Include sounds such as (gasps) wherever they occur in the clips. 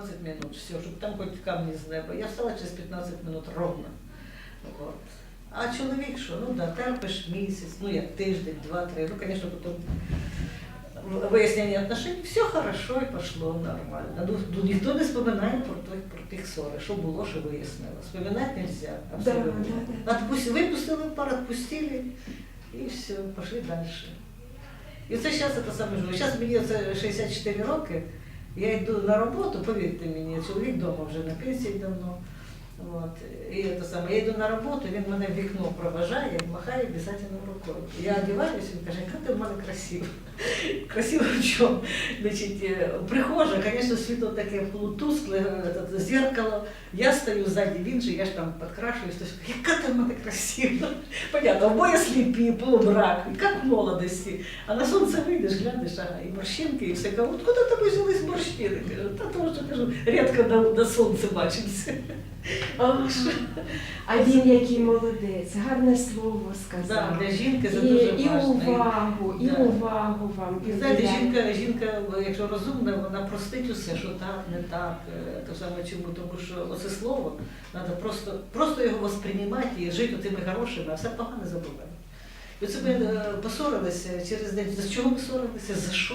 15 минут, все, щоб там хоч камні з неба. Я встала через 15 минут ровно. От. А чоловік що? Ну да, терпиш місяць, ну як тиждень, два-три. Ну, звісно, потім вияснення отношений, все хорошо і пішло нормально. Ну, ну, ніхто не споминає про, тих- про тих ссори, що було, що вияснило. Споминати не можна, Да, абсолютно. да, да. Випустили пар, отпустили, і все, пішли далі. І це зараз це саме живе. Зараз мені це 64 роки, я йду на роботу, повірте мені, чоловік вдома вже на пенсії давно. От. І це саме, я йду на роботу, він мене в вікно проважає, махає обов'язково рукою. Я одягаюся, він каже, яка ти в мене красива. Красиво в чому? Значить, е, прихожа, звісно, світло таке полутускле, е, це зеркало. Я стою ззаді, він же, я ж там підкрашуюсь, то яка ти в мене красива. Понятно, обоє сліпі, полумрак, як в молодості. А на сонце вийдеш, глянеш, ага, і морщинки, і все. Кажу, откуда тебе взялись морщини? Кажу, та тому що кажу, рідко на, на сонце бачимося. (laughs) А він який молодець, гарне слово сказав. Да, для жінки це і, дуже і важливо. увагу, і Да. увагу вам. І знаєте, жінка, жінка, якщо розумна, вона простить усе, що так, не так. Е, То саме чому, тому що оце слово, треба просто, просто його восприймати і жити тими хорошими, а все погане забувати. І оце ми посорилися через день. За чого ми ссорилися? За що?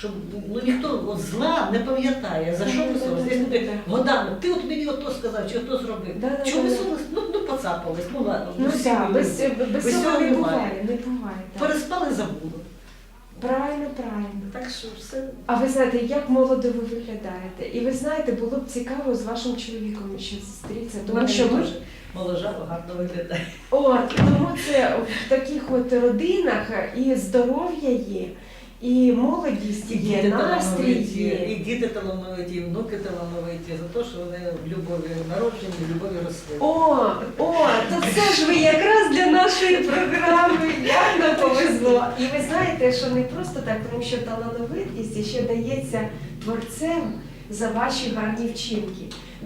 Щоб ну ніхто от зла не пам'ятає, за що ми. Десь годами, ти от мені ото сказав, чи ото зробив. Да-да-да. Чого ми ссорилися? Ну, ну поцапались, ну ладно. Ну всі так, люди. без, без цього не буває, не буває. так. Переспали, забули. Правильно, правильно. Так що все. А ви знаєте, як молодо ви виглядаєте? І ви знаєте, було б цікаво з вашим чоловіком ще зустрітися, тому що ви дуже моложаво гарно виглядає. От, тому це в таких от родинах і здоров'я є, і молодість є, настрій і діти талановиті, і внуки талановиті за те, що вони в любові народжені, в любові росли. О, о, то це ж ви якраз для нашої програми. Як нам повезло. І ви знаєте, що не просто так, тому що талановитість ще дається творцем за ваші гарні вчинки.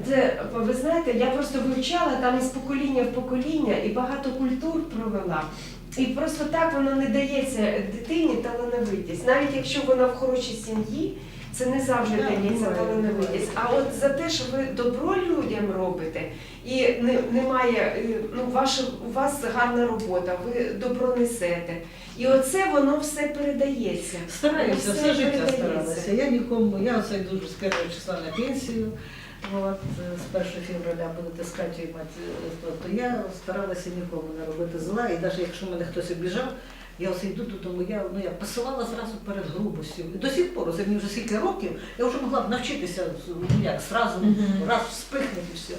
Це, ви знаєте, я просто вивчала там із покоління в покоління і багато культур провела. І просто так воно не дається дитині талановитість. Навіть якщо вона в хорошій сім'ї, це не завжди Так, дається буває, талановитість. буває. А от за те, що ви добро людям робите, і не, немає, е, ну, ваше, у вас гарна робота, ви добро несете. І оце воно все передається. Стараюся, Все все життя старалася. Я нікому, я йду вже з числа на пенсію. От, е, з 1 февраля будете скачувати, то, то я старалася нікому не робити зла, і навіть якщо мене хтось обіжав, я ось йду додому, я, ну, я посилала зразу перед грубостю. І до сих пор, це мені вже скільки років, я вже могла б навчитися, ну як, зразу, раз вспихнути і все.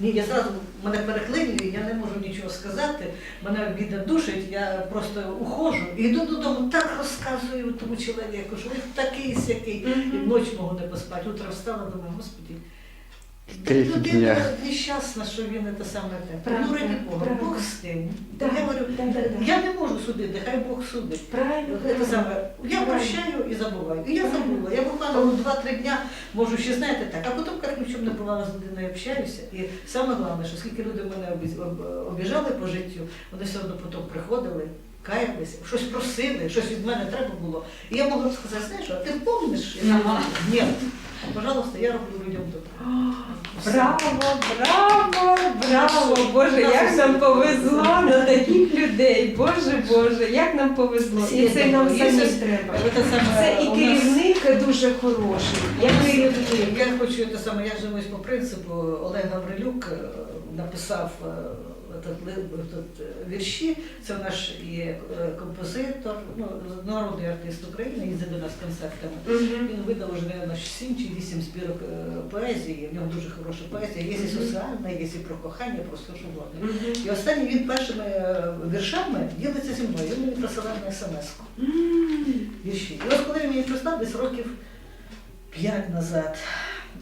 Ні, я зразу мене переклинює, я не можу нічого сказати, мене обіда душить, я просто ухожу і йду додому, так розказую тому чоловіку, що він такий сякий. І ночі можу не поспати. Утро встала, думаю, господи. Людина нещасна, що він це саме те. Правда, Ну, ради Бога, правда. Бог з тим. Да, я говорю, да, да, да. я не можу судити, хай Бог судить. Правильно, Це саме, я Правильно. прощаю і забуваю. І я забула. Я буквально ну, 2-3 дня можу ще знаєте так, а потім як ні в чому не бувало з людиною общаюся. І саме головне, що скільки люди мене обіз- об- обіжали по життю, вони все одно потім приходили. Каялися, щось просили, щось від мене треба було. І я могла б сказати, знаєш, а ти помниш? Я Ага. Ні, пожалуйста, я роблю людям добро. Браво, браво, браво! Боже, як нам повезло (laughs) на таких людей. Боже, Боже, як нам повезло. І це нам самі треба. Це і керівник дуже хороший. Керівник. Я хочу те саме, я живу по принципу, Олег Гаврилюк е, написав этот, е, вірші. Це наш і е, композитор, ну, народний артист України, їздить до нас концертами. Мгм. Він видав вже, мабуть, 7 чи 8 збірок е, поезії. В нього дуже хороша поезія. Є і соціальна, є і про кохання, про все, що угодно. Мгм. І останній він першими віршами ділиться зі мною. Він мені присилав на смс-ку М. вещей. И вот когда я мне прислал десь років п'ять назад,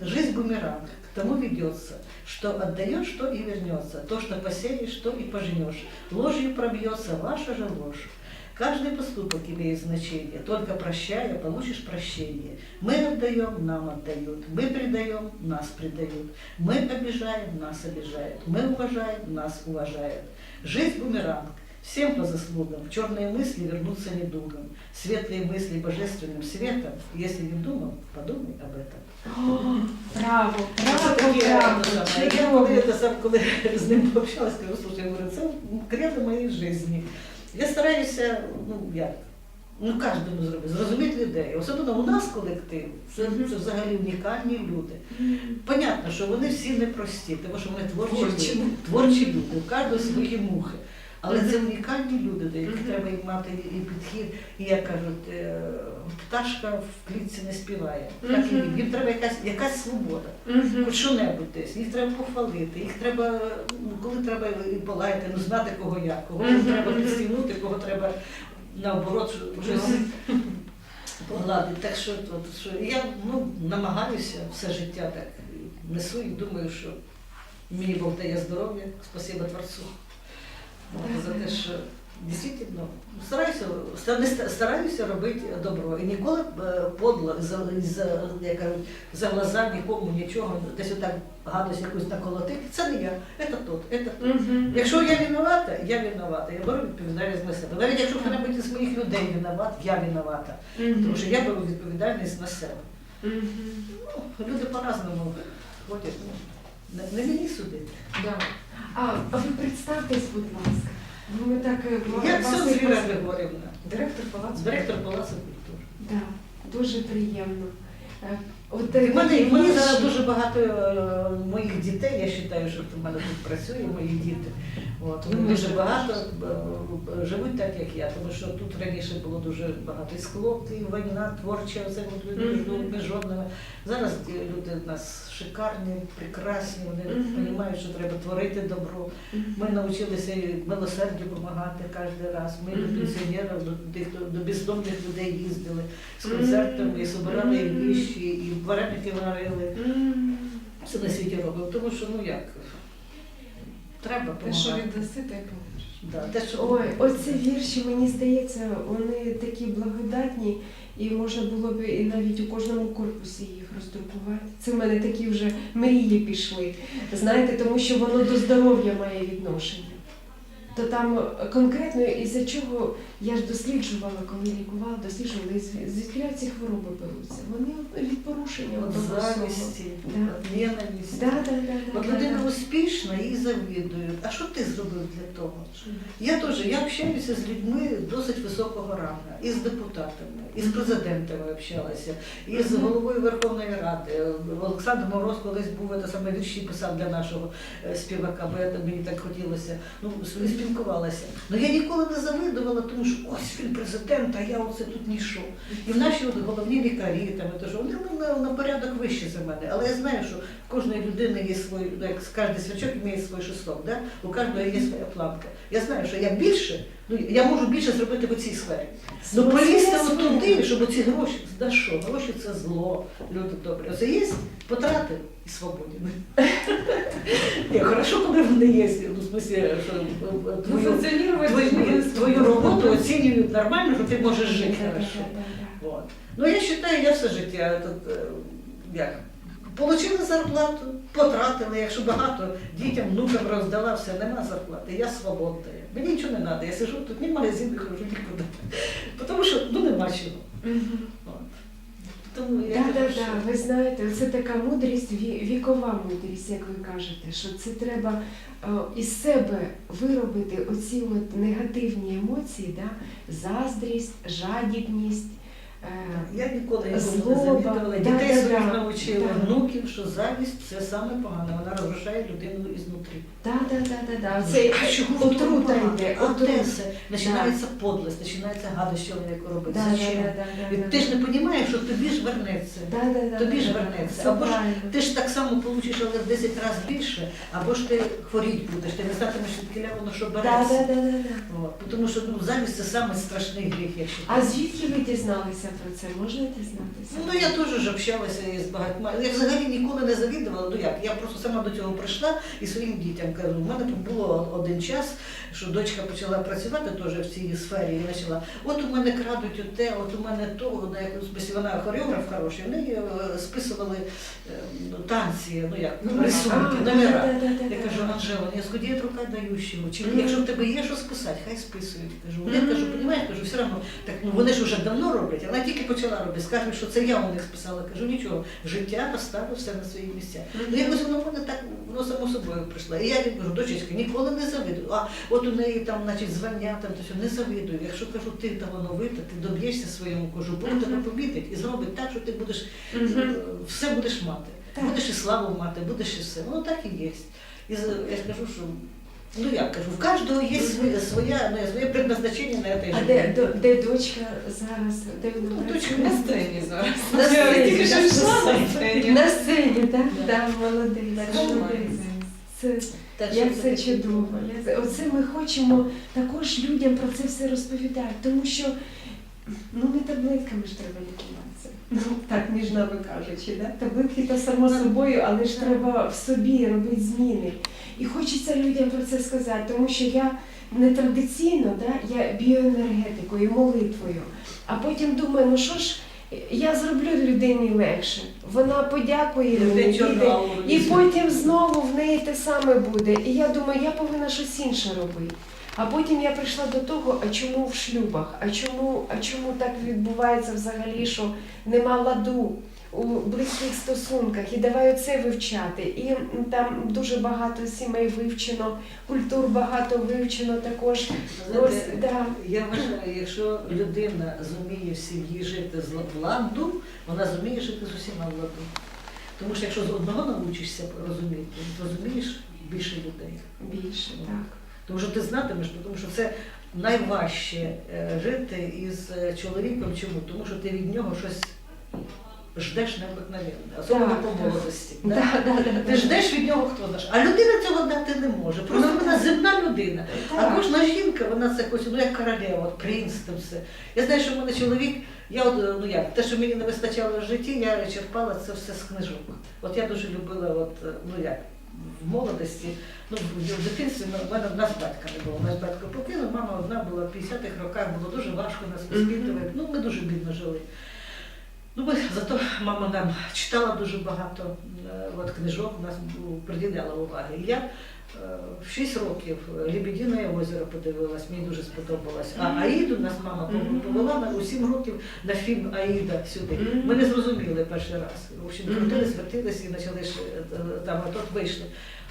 жизнь бумеранг, тому ведется, что отдаешь, то и вернется, то, что посеешь, то и пожнешь, ложью пробьется ваша же ложь. Каждый поступок имеет значение, только прощая, получишь прощение. Мы отдаем, нам отдают, мы предаем, нас предают, мы обижаем, нас обижают, мы уважаем, нас уважают. Жизнь бумеранг, Всем по заслугам, в черные мысли вернуться недугом, светлые мысли божественным светом. Если не думал, подумай об этом. (gasps) О, Браво, Це браво, таке, браво. це саме. Я чудово. коли, це сам, коли з ним пообщалась, кажу, слушай, я говорю, це кредо моєї житті. Я стараюся, ну як, ну кожному зробити, зрозуміти людей. Особливо у нас колектив, це, Мгм. це взагалі унікальні люди. Понятно, що вони всі непрості, тому що вони творчі, Творчі. люди. Творчі люди, у кожного свої мухи. Але це унікальні люди, до яких треба їм мати і підхід. І як кажуть, е, пташка в клітці не співає. Так і їм. їм треба якась, якась свобода. Хоч що-небудь десь, їх треба похвалити, їх треба, ну, коли треба і полаяти, ну знати кого як, кого треба підстігнути, кого треба наоборот щось погладити. Так що, от, що я ну, намагаюся все життя так несу і думаю, що мені Бог дає здоров'я, спасибо Творцу. От, за те, що дійсно стараюся, ста- стараюся робити добро. І ніколи е, подло за, за, як кажуть, за глаза нікому нічого, десь отак гадость якусь наколотити. Це не я, це тот, це тот. Мгм. Якщо я винувата, я винувата. Я беру відповідальність на себе. Навіть якщо хто-небудь із моїх людей винуват, я винувата. Мгм. Тому що я беру відповідальність на себе. Мгм. Ну, люди по-разному ходять. Не, не мені судити. Да. А а ви представтесь, будь ласка. Ну, ми так е, Я вас все не поз- Григорівна, Директор палацу. директор Палацу культури. Да, дуже приємно. Е, От в мене, такі мені зараз дуже багато е, моїх дітей, я вважаю, що в мене тут працює, мої діти. От, вони дуже багато е, живуть так, як я, тому що тут раніше було дуже багато і склоп, і війна творча, оце от люди Мгм. між жодними. Зараз люди в нас шикарні, прекрасні, вони Мгм. розуміють, що треба творити добро. Ми навчилися і милосердю допомагати кожен раз. Ми до Мгм. пенсіонерів, до тих, хто- до бездомних людей їздили з концертами, і збирали і Мгм. віщі, і вареники варили. Все на світі робив. Тому що ну як треба Те, що допомагати. віддаси, те й получиш. Да, те, що... Ой, оці вірші, мені здається, вони такі благодатні, і можна було б і навіть у кожному корпусі їх роздрукувати. Це в мене такі вже мрії пішли. Знаєте, тому що воно до здоров'я має відношення. То там конкретно із-за чого я ж досліджувала, коли лікувала, досліджувала, звідки ці хвороби беруться. Вони від порушення завісті, ненависті. Да, да, да, да, От да, людина да. успішна, їй завідують. А що ти зробив для того? Я теж я общаюся з людьми досить високого рангу, і з депутатами, і з президентами общалася, і з головою Верховної Ради. Олександр Мороз колись був це саме вірші писав для нашого е, співака, бо я, мені так хотілося. Ну, спілкувалася. Ну я ніколи не завидувала, тому що ось він президент, а я оце тут ніщо. І в наші от головні лікарі, там, то, що вони на, на порядок вищі за мене. Але я знаю, що в кожної людини є свій, ну, як кожен свячок має свій шесток, да? у кожного є своя планка. Я знаю, що я більше, ну я можу більше зробити в цій сфері. Ну полізти от туди, щоб оці гроші, да що, гроші це зло, люди добрі. Оце є, потрати і свободні. (laughs) Ні, хорошо, коли вони є, ну, смысле, що е, Ну, твою, твою, твою роботу оцінюють нормально, що ти можеш Да, жити да, хорошо. Вот. Ну я вважаю, я все життя тут, е, як, Получила зарплату, потратила, якщо багато дітям, внукам роздала, все, нема зарплати, я свободна. Мені нічого не треба, я сижу тут, ні в магазин не хожу нікуди. Тому що ну, нема чого. Да, що- да. Ви знаєте, це така мудрість, вікова мудрість, як ви кажете, що це треба е, із себе виробити оці от негативні емоції, да? заздрість, жадібність. Е, Я ніколи не завідувала. Дітей своїх навчила, внуків, що завість це саме погане, вона розрушає людину ізнутрі. Це чого отрута йде, отрута. Починається подлость, починається гадость да, І да, ти ж не розумієш, що тобі ж вернеться. Тобі ж вернеться. Або ж ти ж так само получиш, але в 10 разів більше, або ж ти хворіть будеш, ти не знатимеш, відкіля воно що береться. Тому що ну, завість це самий страшний гріх. А звідки ви дізналися про це? Можна дізнатися? Ну я теж ж общалася із багатьма. Я взагалі ніколи не завідувала. Ну як? Я просто сама до цього прийшла і своїм дітям кажу. У мене було один час, що дочка почала працювати теж в цій сфері і почала. От у мене крадуть оте, от у мене то, на якусь смислі, вона хореограф хороший. В неї е, списували е, ну, танці, ну як, Ну, рисунки, номера. Я кажу, Анжела, не скудіє рука даючому. Чи якщо в тебе є що списати, хай списують. Кажу, я кажу, понімаєш, кажу, все одно, так ну вони ж вже давно роблять, вона тільки почала робити. Скажуть, що це я у них списала. Кажу, нічого, життя поставило все на свої місця. Ну якось воно мене так воно само собою прийшло. І я кажу, дочечка, ніколи не завидую. А от у неї там, значить, звання, там то все, не завидую. Якщо кажу, ти талановита, ти доб'єшся своєму кажу, Бог тебе помітить і зробить так, що ти будеш е, все будеш мати. Будеш і славу мати, будеш і все. Воно так і є. І я ж кажу, що ну як кажу, в кожного є своє, своя, ну, своє предназначення на цей А де, до- де дочка зараз? Де вона Ну, дочка На сцені зараз. На сцені. Тільки що йшла на сцені. На сцені, так? Да. Так, молодець. Так молодець. Це Так, Як це таке? чудово. Як- Оце ми хочемо також людям про це все розповідати, тому що ну не таблетками ж треба лікуватися. Ну так між нами кажучи, да? таблетки то само собою, але ж треба в собі робити зміни. І хочеться людям про це сказати, тому що я не традиційно, да? я біоенергетикою, молитвою. А потім думаю, ну що ж, я зроблю людині легше. Вона подякує мені, піде, і потім знову в неї те саме буде. І я думаю, я повинна щось інше робити. А потім я прийшла до того, а чому в шлюбах? А чому, а чому так відбувається взагалі, що нема ладу у близьких стосунках? І давай оце вивчати. І там дуже багато сімей вивчено, культур багато вивчено також. Ось, да. Я вважаю, якщо людина зуміє в сім'ї жити з ла- ладу, вона зуміє жити з усіма ладу. Тому що якщо з одного навчишся розуміти, то розумієш більше людей. Більше, так. Тому що ти знатимеш, тому що це найважче е, жити із е, чоловіком. Чому? Тому що ти від нього щось ждеш необикновенне, особливо Так, по так. молодості. Да, да? да, да, Ти да. ждеш від нього хто знаєш. А людина цього дати не може. Просто Ну, вона так. земна людина. А Так. кожна жінка, вона це хоче, ну як королева, от принц там все. Я знаю, що в мене чоловік, я от, е, ну як, те, що мені не вистачало в житті, я черпала це все з книжок. От я дуже любила, от, е, ну як, в молодості, ну в, в дитинстві ну, в мене в нас батька не було. Наш батько покинув, мама одна була в 50-х роках, було дуже важко нас воспитувати. Ну, ми дуже бідно жили. Ну, ми, зато мама нам читала дуже багато е, от, книжок, нас приділяла уваги. І я е, в 6 років Лебедине озеро подивилась, мені дуже сподобалось. А Аїду нас мама повела на у 7 років на фільм Аїда сюди. Ми не зрозуміли перший раз. В общем, крутились, вертились і почали е, там, а тут вийшли.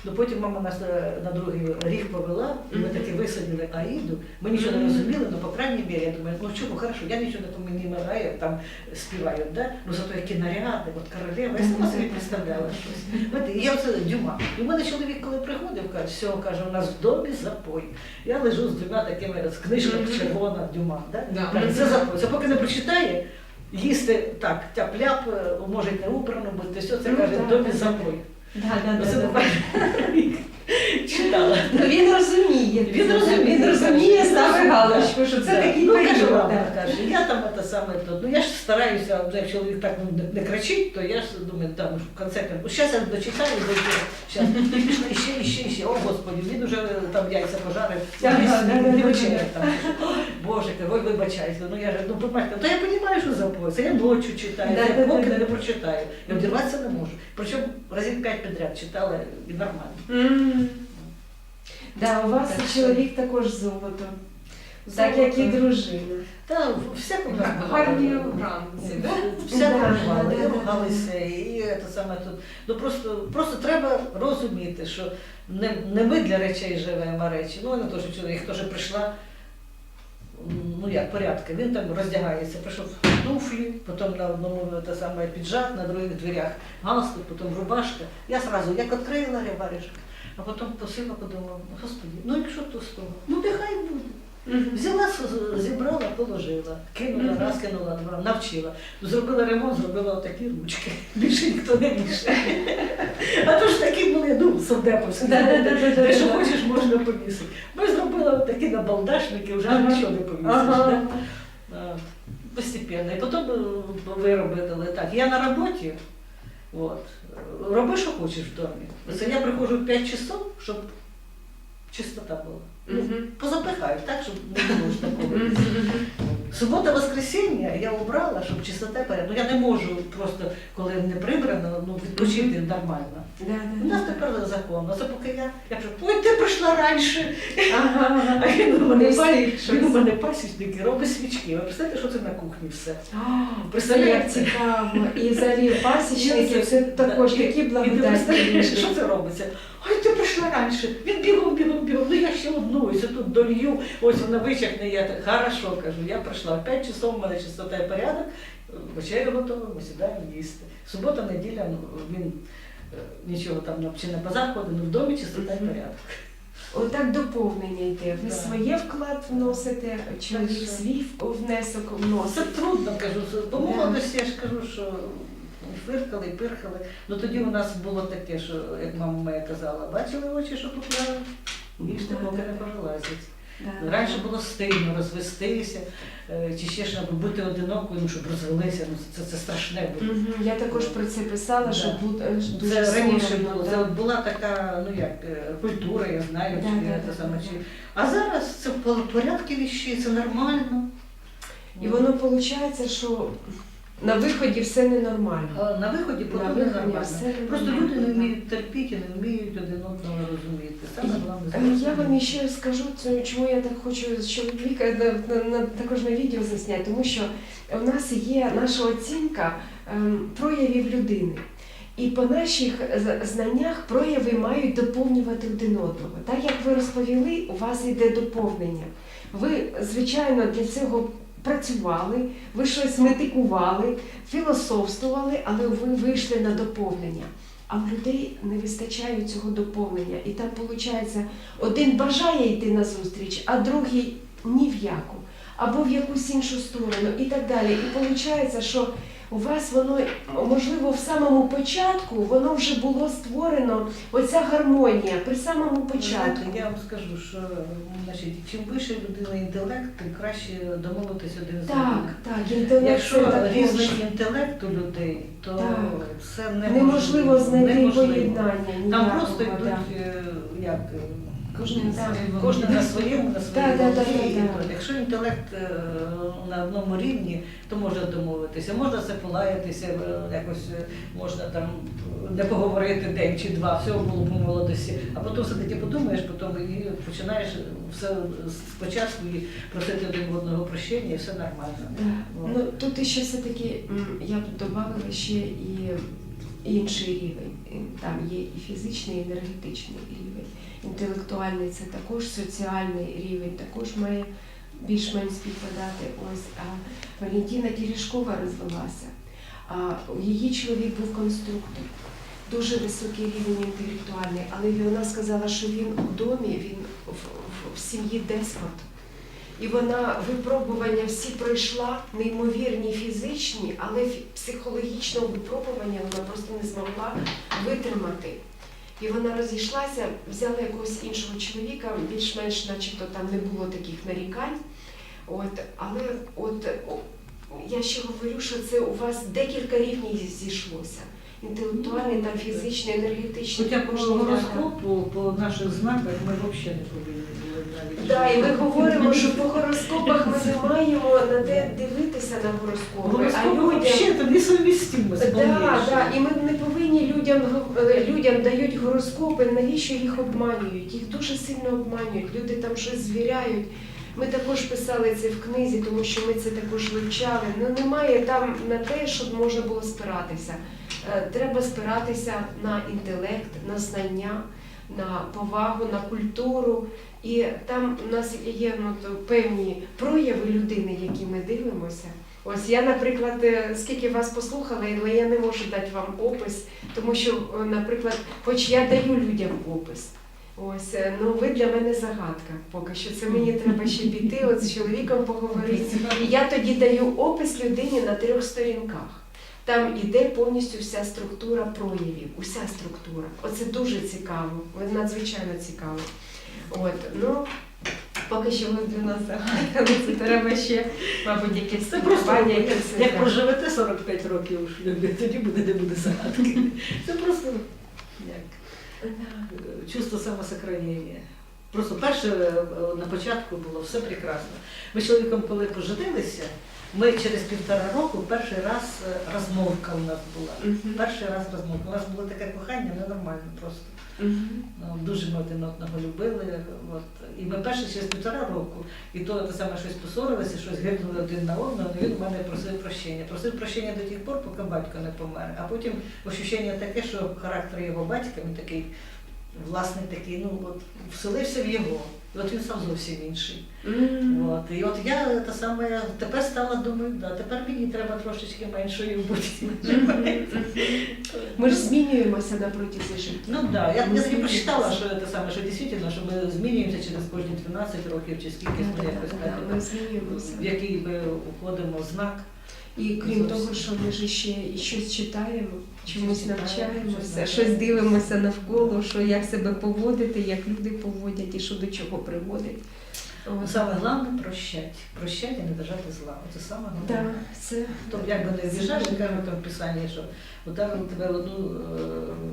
Ну потім мама нас е, на другий рік повела, і ми таки висадили Аїду. Ми нічого не розуміли, але по крайній мірі, я думаю, ну чому, хорошо, я нічого не помінімаю, там співають, да? ну зато які наряди, от королева, я сама собі представляла щось. Знаєте, і я оце дюма. І в мене чоловік, коли приходив, каже, все, каже, у нас в домі запой. Я лежу з двома такими з книжками червона дюма. Да? Каже, це запой. Це поки не прочитає, їсти так, тяп-ляп, е, може не убрано бути, все це Ну, каже, в домі запой. Да, да, да, да. буквально рік (laughs) читала. Ну, він розуміє. Він розуміє, він розуміє, ставить галочку, що це Да. такий ну, каже, період. да. каже, я там це саме то. Ну я ж стараюся, ну, як чоловік так ну, не, кричить, то я ж думаю, там в конце концов, зараз я дочитаю, зараз і пішла іще, іще, іще. О, Господи, він уже там яйця пожарив, Ага, не, да, да, не да, вечеряв там. Боже, ой, вибачайте, ну я ж, ну побачите, то я розумію, що запой, це я ночі читаю, Да, я да, поки да, не да. прочитаю. Я одірватися не можу. Причому разів п'ять підряд читала і нормально. М. Да, у вас Так що- чоловік також золото, так як і Золото. дружина. Та всяко Гарні вранці, да? Всяко Да, бувало, да, і да, ругалися, і це саме тут. Ну просто, просто треба розуміти, що не, не ми для речей живемо, а речі. Ну, вона теж чоловік теж прийшла, ну як порядки, він там роздягається, прийшов в туфлі, потім на одному те саме піджак, на других дверях галстук, потім рубашка. Я сразу як відкрила рябаришок, а потім посила подумала, господи, ну якщо то з того, ну нехай буде. Взяла, зібрала, положила, кинула, раз кинула, два, навчила. Зробила ремонт, зробила отакі ручки. Більше ніхто не вішає. А то ж такі були, ну, совдеповські. Те, що хочеш, можна повісити. Ми такі набалдашники, вже Ага. нічого не повісиш. Ага. да? Постепенно. І потім е, виробили так. Я на роботі, от, роби, що хочеш в домі. Це я приходжу в 5 часов, щоб чистота була. Угу. Мгм. позапихаю, так, щоб не було (laughs) ж такого. Субота, воскресіння я обрала, щоб чистота порядок. Ну я не можу просто, коли не прибрано, ну відпочити нормально. Да, У нас тепер закон. Оце поки я, я кажу, ой, ти прийшла раніше. Ага. А він у мене він у мене пасічник і робить свічки. Ви представляєте, що це на кухні все? Представляєте? як цікаво. І взагалі пасічники це також такі і ти благодатні представляєш, люди. Що це робиться? Ой, прийшла раніше. Він бігом, бігом, бігом. Ну я ще одну, ось тут долью, ось вона вичахне. Я так, хорошо кажу, я прийшла. В 5 часов у мене чистота і порядок, вечеря готова, ми сідаємо їсти. Субота, неділя, ну, він е, нічого там чи не базар ходить, ну в домі чистота і порядок. Отак доповнення йде. Ви Да. своє вклад вносите, чоловік свій внесок Це трудно, кажу. По молодості я ж кажу, що фиркали, пирхали. Ну тоді у нас було таке, що, як мама моя казала, бачили очі, що поклали, їжте, поки не повилазять. Да. Раніше було стильно розвестися, е, чи ще щоб бути одинокою, ну, щоб розвелися. Ну, це, це страшне було. Я також про це писала, що буде дуже Це раніше було, це от була така, ну як, е, культура, я знаю, Да, чи саме, да, чи. А зараз це по порядку віщі, це нормально. І воно виходить, що на виході все ненормально. А на виході потім виході нормально. все Просто люди не вміють терпіти, не вміють один одного розуміти. Саме головне Е, Я вам ще скажу, чому я так хочу з чоловіка на, також на відео засняти, тому що у нас є наша оцінка ем, проявів людини. І по наших знаннях прояви мають доповнювати один одного. Так як ви розповіли, у вас йде доповнення. Ви, звичайно, для цього працювали, ви щось метикували, філософствували, але ви вийшли на доповнення. А в людей не вистачає цього доповнення. І там виходить, один бажає йти на зустріч, а другий ні в яку, або в якусь іншу сторону, і так далі. І виходить, що у вас воно, можливо, в самому початку воно вже було створено, оця гармонія при самому початку. я вам скажу, що значить, чим вище людина інтелект, тим краще домовитися один з Так, одним. так, інтелект Якщо різний інтелект у людей, то Так. це неможливо. неможливо знайти Неможливо. поєднання. Там просто йдуть, е, як, Кожен на своєму. На своєму, Да, да, да. Якщо інтелект е, на одному рівні, то можна домовитися. Можна це полаятися, е, якось е, можна там не поговорити день чи два, всього було по молодості. А потім все-таки подумаєш, потім і починаєш все спочатку і просити один одного прощення, і все нормально. Да. Ну. Тут ще все-таки я б додала ще і інший рівень. Там є і фізичний, і енергетичний рівень. Інтелектуальний це також соціальний рівень, також має більш-менш співпадати. Ось а Валентина Терешкова розвелася. А її чоловік був конструктор. Дуже високий рівень інтелектуальний, але вона сказала, що він у домі, він в, в, в сім'ї деспот. І вона випробування всі пройшла, неймовірні фізичні, але психологічного випробування вона просто не змогла витримати. І вона розійшлася, взяла якогось іншого чоловіка, більш-менш, начебто там не було таких нарікань. От, але от я ще говорю, що це у вас декілька рівнів зійшлося. Інтелектуальний, там фізичний, енергетичний. Хоча по гороскопу, по наших знаках ми взагалі не повинні були навіть. Да, і ми говоримо, що по гороскопах ми не маємо на де дивитися на гороскопи, а Гороскоп людям. взагалі це несовмістимо з Да, да, і ми не повинні людям е, людям дають гороскопи, навіщо їх обманюють? Їх дуже сильно обманюють. Люди там щось звіряють. Ми також писали це в книзі, тому що ми це також вивчали. Ну немає там на те, щоб можна було спиратися. Е, Треба спиратися на інтелект, на знання, на повагу, на культуру. І там у нас є ну, то певні прояви людини, які ми дивимося. Ось я, наприклад, е, скільки вас послухала, але я не можу дати вам опис, тому що, е, наприклад, хоч я даю людям опис. Ось, ну ви для мене загадка. Поки що це мені треба ще піти, от з чоловіком поговорити. І я тоді даю опис людині на трьох сторінках. Там іде повністю вся структура проявів, уся структура. Оце дуже цікаво, надзвичайно цікаво. От, ну, поки що ви для нас загадка, це треба ще, мабуть, якесь Це просто як, якесь, як проживете 45 років у шлюбі, тоді буде не буде загадки. Це просто як чувство самосохранення. Просто перше е, на початку було все прекрасно. Ми з чоловіком, коли поженилися, ми через півтора року перший раз е, розмовка у нас була. Перший раз розмовка. У нас було таке кохання ненормальне просто. Ну, Дуже ми один одного любили. От. І ми перше через півтора року, і то те саме щось посорилися, щось гирнули один на одного, і він в мене просив прощення. Просив прощення до тих пор, поки батько не помер. А потім ощущення таке, що характер його батька, він такий власний такий, ну от вселився в його. І от він став зовсім інший. Мгм. От. І от я те саме тепер стала думаю, да, тепер мені треба трошечки меншою бути. Ми ж змінюємося на протязі життя. Ну так, да. я, я прочитала, що це саме, що дійсно, що ми змінюємося через кожні 12 років чи скільки ми якось так, в який ми уходимо знак. І крім того, що ми ж ще щось читаємо, чомусь навчаємося, щось дивимося навколо, що як себе поводити, як люди поводять і що до чого приводить. Саме головне прощать. Прощать і не держати зла. Це саме Да, це Тобто, як би не в'їжджаєш, кажуть там в писанні, що ударив тебе в одну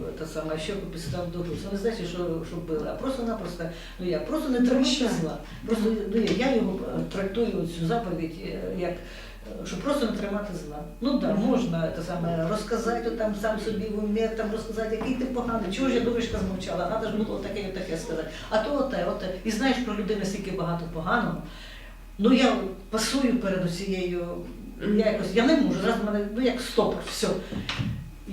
е, те саме, щоку підстав до гру. Це не значить, що, що били, а просто-напросто, ну я просто не тримати зла. Просто ну, я його е, трактую цю заповідь е, як. Щоб просто не тримати зла. Ну так, да, можна це саме розказати там сам собі в умі, там розказати, який ти поганий, чого ж я дурочка змовчала, треба ж було таке і таке сказати. А то оте, оте. І знаєш про людину стільки багато поганого. Ну я пасую перед усією я якось я не можу. Зараз в мене ну як стопор, все.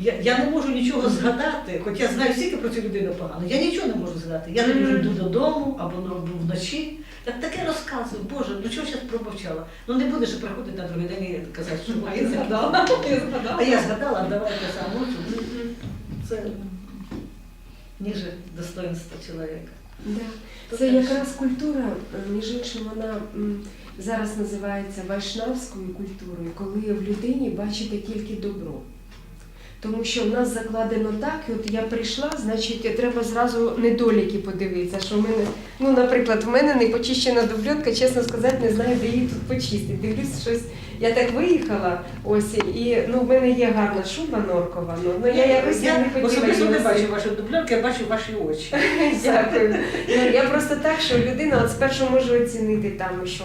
Я, я не можу нічого згадати, хоч я знаю стільки про цю людину погано. Я нічого не можу згадати. Я тоді вже йду додому або ну, вночі. Так таке розказую, Боже, ну чого зараз промовчала? Ну не будеш же приходити на другий день і казати, що А (laughs) я згадала. А я згадала, давайте саме це ніже достоинства чоловіка. Да. Це якраз культура, е, між іншим, вона зараз називається вайшнавською культурою, коли в людині бачите тільки добро. Тому що в нас закладено так, от я прийшла, значить, треба зразу недоліки подивитися. Що в мене, ну, наприклад, в мене не почищена дубльонка, чесно сказати, не знаю, де її тут почистити. Дивлюсь, щось. Я так виїхала, ось, і ну, в мене є гарна шуба норкова, ну, ну я якось я не хотіла особисто не бачу ваші дубльонки, я бачу ваші очі. (laughs) Дякую. Ну, я просто так, що людина от спершу може оцінити там, що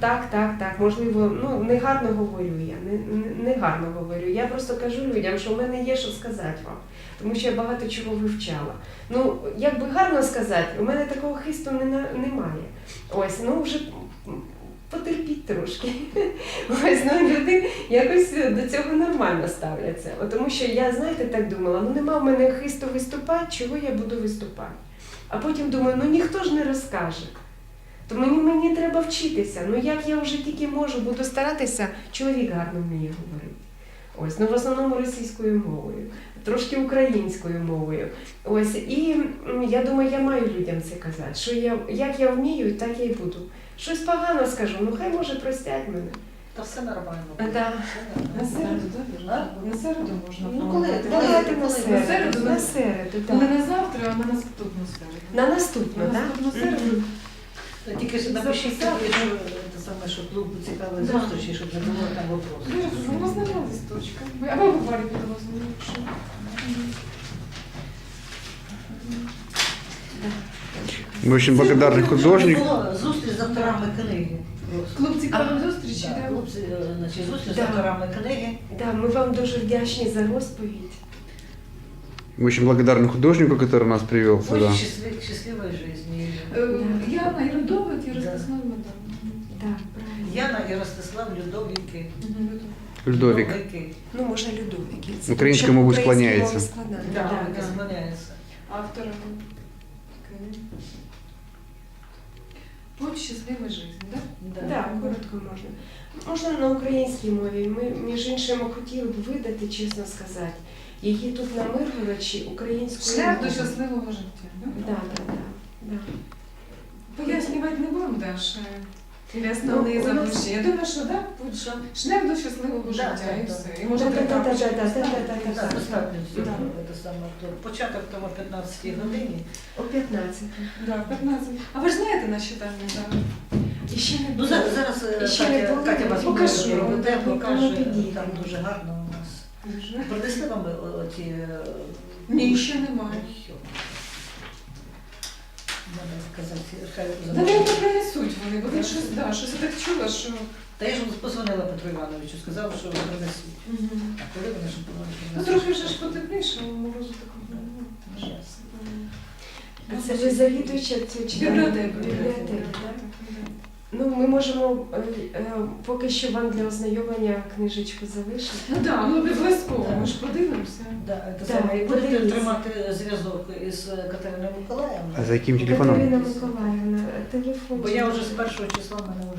так, так, так, можливо, ну не гарно говорю я, не, не гарно говорю. Я просто кажу людям, що в мене є що сказати вам, тому що я багато чого вивчала. Ну, як би гарно сказати, у мене такого хисту не, немає. Ось, ну вже потерпіть трошки. (laughs) Ось, ну люди якось до цього нормально ставляться. От, тому що я, знаєте, так думала, ну нема в мене хисту виступати, чого я буду виступати. А потім думаю, ну ніхто ж не розкаже. То мені, мені треба вчитися. Ну як я вже тільки можу, буду старатися, чоловік гарно вміє говорити. Ось, ну в основному російською мовою, трошки українською мовою. Ось, і я думаю, я маю людям це казати, що я, як я вмію, так я й буду. Щось погано скажу, ну хай може простять мене. Та все нормально. Да. Все На середу, так? На середу можна. Ну, коли? планувати. Давайте на середу. середу? На середу, Не на завтра, а на наступну середу. На наступну, На так? наступну середу. Тільки ж напишіть Записати. собі, що це саме, що клуб цікавий Да. зустрічі, щоб не було там. Ну, у вас нема листочка. Ви- Або ви Варі підрозділу. якщо. Мы очень благодарны художнику. Було зустріч з авторами книги. просто. Клуб цікавих А, зустрічей, Да, так? клуб, е, значить, зустріч з Да. авторами книги. Да, ми вам дуже вдячні за розповідь. Мы очень благодарны художнику, который нас привел Ось сюда. щаслив, щасливої житті. Е, Яна і Людовик, і Ростислав Медан. Так, правильно. Яна і Ростислав Людовіки. Людовик. Людовики. Ну, може, Людовик. є. Українською Щоб мовою українською склоняється. мовою складати. Да, Да, Людовики да. склоняються. Автора книги. Путь щасливої жизни, так? Да. Да, коротко можна. Можна на українській мові. Ми, між іншим, хотіли б видати, чесно сказати, її тут на Миргородчі українською Шлях до мовою. щасливого життя. да? Да, да, да, да. Пояснювати не будемо, Даша. Или основні Ну, у. Я думаю, що да, путь Що? шлях до щасливого життя і все. І може Так, достатньо. Да. Це саме то. Початок тому 15 годині. О 15. Да, 15. А ви ж знаєте наші дані зараз? І ще не Ну зараз, зараз е, не Катя. Катя вас покаже. ну. Там дуже гарно у нас. Принесли вам е, оті... е, Ні, ще немає. Не принесуть вони, бо він щось, да, щось я так чула, що... Та я ж позвонила Петру Івановичу, сказала, що принесуть. А коли вони ж Ну, принесуть? трохи вже ж потепліше, морозу такого. Ну, ясно. А це ви завідуюча цю чи Бібліотека. бібліотеки, так. Ну, ми можемо е, е, поки що вам для ознайомлення книжечку залишити. (laughs) Ну так, ну обов'язково, ми ж подивимося. Да, це Так, саме. І будете подивіться. тримати зв'язок із Катериною Миколаївною. А за яким телефоном? Катерина Миколаївна, телефон. Бо я вже з першого числа в мене вже